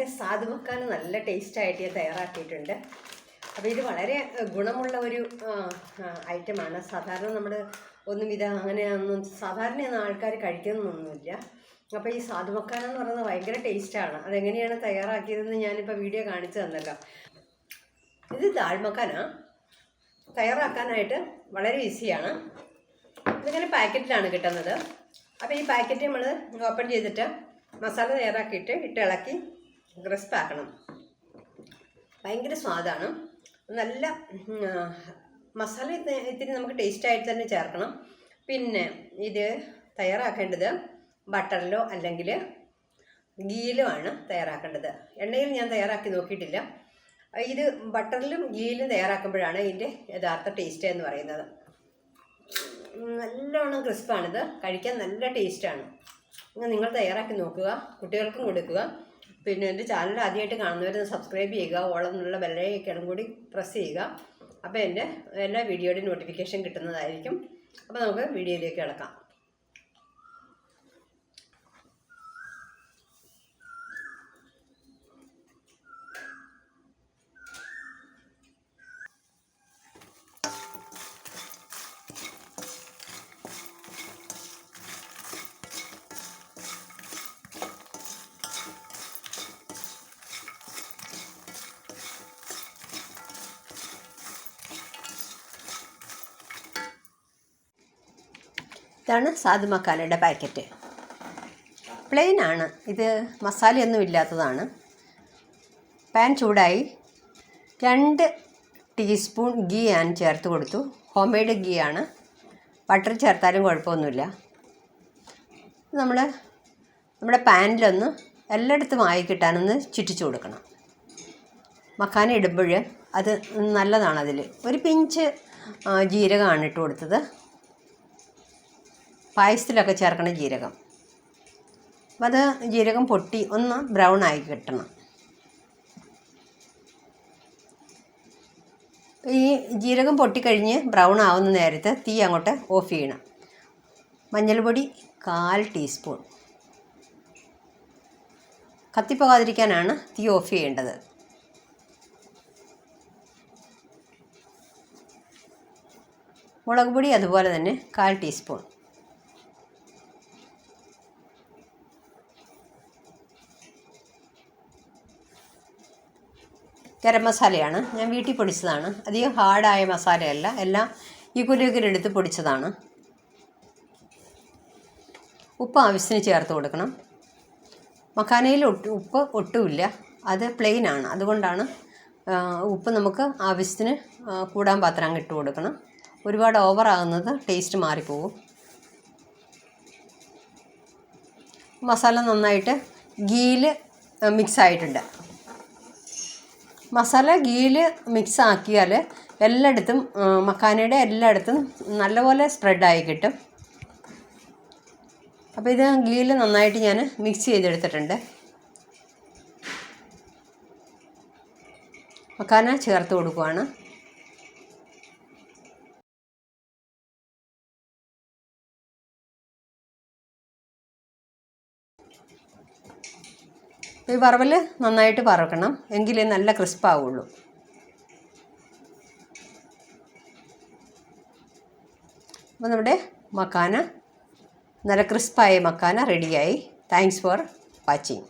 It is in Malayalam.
നമ്മുടെ സാധുമക്കാൻ നല്ല ടേസ്റ്റായിട്ട് ഞാൻ തയ്യാറാക്കിയിട്ടുണ്ട്. അപ്പോൾ ഇത് വളരെ ഗുണമുള്ള ഒരു ഐറ്റമാണ് സാധാരണ നമ്മൾ ഒന്നും ഇത് അങ്ങനെയൊന്നും സാധാരണയൊന്നും ആൾക്കാർ കഴിക്കുന്നൊന്നുമില്ല. അപ്പോൾ ഈ സാധുമക്കാൻ എന്ന് പറയുന്നത് ഭയങ്കര ടേസ്റ്റാണ് അതെങ്ങനെയാണ് തയ്യാറാക്കിയതെന്ന് ഞാനിപ്പോൾ വീഡിയോ കാണിച്ചു തന്നല്ലോ ഇത് താഴ്മക്കാനാണ് തയ്യാറാക്കാനായിട്ട് വളരെ ഈസിയാണ് ഇതിങ്ങനെ പാക്കറ്റിലാണ് കിട്ടുന്നത്. അപ്പോൾ ഈ പാക്കറ്റ് നമ്മൾ ഓപ്പൺ ചെയ്തിട്ട് മസാല തയ്യാറാക്കിയിട്ട് ഇട്ട് ഇളക്കി ക്രിസ്പ് ആക്കണം. ഭയങ്കര സ്വാദാണ്. നല്ല മസാല ഇത് ഇത്തിരി നമുക്ക് ടേസ്റ്റായിട്ട് തന്നെ ചേർക്കണം. പിന്നെ ഇത് തയ്യാറാക്കേണ്ടത് ബട്ടറിലോ അല്ലെങ്കിൽ ഗീയിലോ ആണ് തയ്യാറാക്കേണ്ടത്. എണ്ണയിൽ ഞാൻ തയ്യാറാക്കി നോക്കിയിട്ടില്ല. ഇത് ബട്ടറിലും ഗീയിലും തയ്യാറാക്കുമ്പോഴാണ് ഇതിന്റെ യഥാർത്ഥ ടേസ്റ്റ് എന്ന് പറയുന്നത്. നല്ലോണം ക്രിസ്പാണിത് കഴിക്കാൻ നല്ല ടേസ്റ്റാണ് നിങ്ങൾ തയ്യാറാക്കി നോക്കുക. കുട്ടികൾക്കും കൊടുക്കുക. പിന്നെ എന്റെ ചാനൽ ആദ്യമായിട്ട് കാണുന്നവർ സബ്സ്ക്രൈബ് ചെയ്യുക ഓളം എന്നുള്ള ബെല്ലൈക്കണം കൂടി പ്രസ് ചെയ്യുക. അപ്പോൾ എന്റെ എല്ലാ വീഡിയോയുടെ നോട്ടിഫിക്കേഷൻ കിട്ടുന്നതായിരിക്കും. അപ്പോൾ നമുക്ക് വീഡിയോയിലേക്ക് കിടക്കാം. ഇതാണ് സാധു മക്കാലയുടെ പാക്കറ്റ്. പ്ലെയിൻ ആണ്. ഇത് മസാലയൊന്നും ഇല്ലാത്തതാണ്. പാൻ ചൂടായി. രണ്ട് ടീസ്പൂൺ ഗീ ഞാൻ ചേർത്ത് കൊടുത്തു. ഹോം മെയ്ഡ് ഗീ ആണ്. ബട്ടർ ചേർത്താലും കുഴപ്പമൊന്നുമില്ല. നമ്മൾ നമ്മുടെ പാനിലൊന്ന് എല്ലായിടത്തും ആയി കിട്ടാനൊന്ന് ചുറ്റിച്ചു കൊടുക്കണം. മക്കാന ഇടുമ്പോൾ അത് നല്ലതാണ് അതിൽ ഒരു പിഞ്ച് ജീരകമാണ് ഇട്ട് കൊടുത്തത്. പായസത്തിലൊക്കെ ചേർക്കണം ജീരകം. അപ്പം അത് ജീരകം പൊട്ടി ഒന്ന് ബ്രൗൺ ആയി കിട്ടണം. ഈ ജീരകം പൊട്ടിക്കഴിഞ്ഞ് ബ്രൗൺ ആവുന്ന നേരത്ത് തീ അങ്ങോട്ട് ഓഫ് ചെയ്യണം. മഞ്ഞൾപ്പൊടി കാൽ ടീസ്പൂൺ കത്തിപ്പോകാതിരിക്കാനാണ് തീ ഓഫ് ചെയ്യേണ്ടത്. മുളക് പൊടി അതുപോലെ തന്നെ കാൽ ടീസ്പൂൺ ഗരം മസാലയാണ്. ഞാൻ വീട്ടിൽ പൊടിച്ചതാണ്. അധികം ഹാർഡായ മസാലയല്ല. എല്ലാം ഈ കുലുകിലെടുത്ത് പൊടിച്ചതാണ്. ഉപ്പ് ആവശ്യത്തിന് ചേർത്ത് കൊടുക്കണം. മഖാനയിൽ ഉപ്പ് ഒട്ടുമില്ല. അത് പ്ലെയിൻ ആണ്. അതുകൊണ്ടാണ് ഉപ്പ് നമുക്ക് ആവശ്യത്തിന് കൂടാൻ പാത്രം ഇട്ട് കൊടുക്കണം. ഒരുപാട് ഓവറാകുന്നത് ടേസ്റ്റ് മാറിപ്പോകും. മസാല നന്നായിട്ട് ഗീയിൽ മിക്സ് ആയിട്ടുണ്ട്. മസാല ഗീയിൽ മിക്സ് ആക്കിയാൽ എല്ലായിടത്തും മക്കാനയുടെ എല്ലായിടത്തും നല്ലപോലെ സ്പ്രെഡായി കിട്ടും. അപ്പോൾ ഇത് ഗീയിൽ നന്നായിട്ട് ഞാൻ മിക്സ് ചെയ്തെടുത്തിട്ടുണ്ട്. മക്കാന ചേർത്ത് കൊടുക്കുവാണ്. ഈ വറവൽ നന്നായിട്ട് വറക്കണം എങ്കിലേ നല്ല ക്രിസ്പ് ആവുള്ളൂ അപ്പോൾ നമ്മുടെ മക്കാന നല്ല ക്രിസ്പായ മക്കാന റെഡിയായി താങ്ക്സ് ഫോർ വാച്ചിങ്